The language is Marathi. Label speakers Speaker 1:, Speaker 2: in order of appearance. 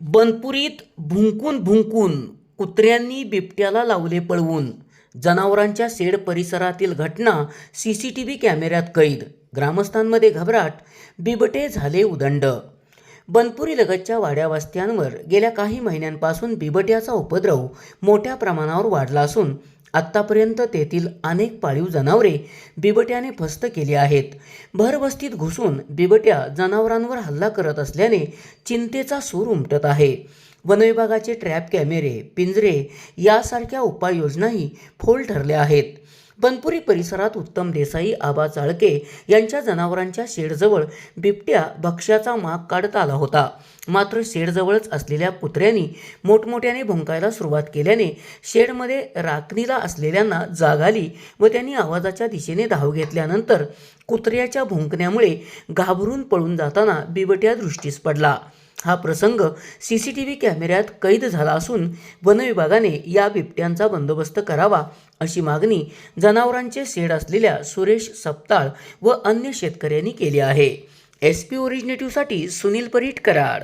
Speaker 1: बनपुरीत भुंकून भुंकून कुत्र्यांनी बिबट्याला लावले पळवून. जनावरांच्या शेड परिसरातील घटना सी सी टी व्ही कॅमेऱ्यात कैद. ग्रामस्थांमध्ये घबराट बिबटे झाले उदंड. बनपुरी लगतच्या वाड्यावस्त्यांवर गेल्या काही महिन्यांपासून बिबट्याचा उपद्रव मोठ्या प्रमाणावर वाढला असून आत्तापर्यंत तेथील अनेक पाळीव जनावरे बिबट्याने फस्त केली आहेत. भरवस्तीत घुसून बिबट्या जनावरांवर हल्ला करत असल्याने चिंतेचा सूर उमटत आहे. वनविभागाचे ट्रॅप कॅमेरे पिंजरे यासारख्या उपाययोजनाही फोल ठरल्या आहेत. बनपुरी परिसरात उत्तम देसाई आबा चाळके यांच्या जनावरांच्या शेडजवळ बिबट्या भक्ष्याचा माग काढत आला होता. मात्र शेडजवळच असलेल्या कुत्र्यांनी मोठमोठ्याने भुंकायला सुरुवात केल्याने शेडमध्ये राखणीला असलेल्यांना जाग आली व त्यांनी आवाजाच्या दिशेने धाव घेतल्यानंतर कुत्र्याच्या भुंकण्यामुळे घाबरून पळून जाताना बिबट्या दृष्टीस पडला. हा प्रसंग सी सी टी व्ही कॅमेऱ्यात कैद झाला असून वनविभागाने या बिबट्यांचा बंदोबस्त करावा अशी मागणी जनावरांचे शेड असलेल्या सुरेश सप्ताळ व अन्य शेतकऱ्यांनी केली आहे. एस पी ओरिजिनेटिव्हसाठी सुनील परीट कराड.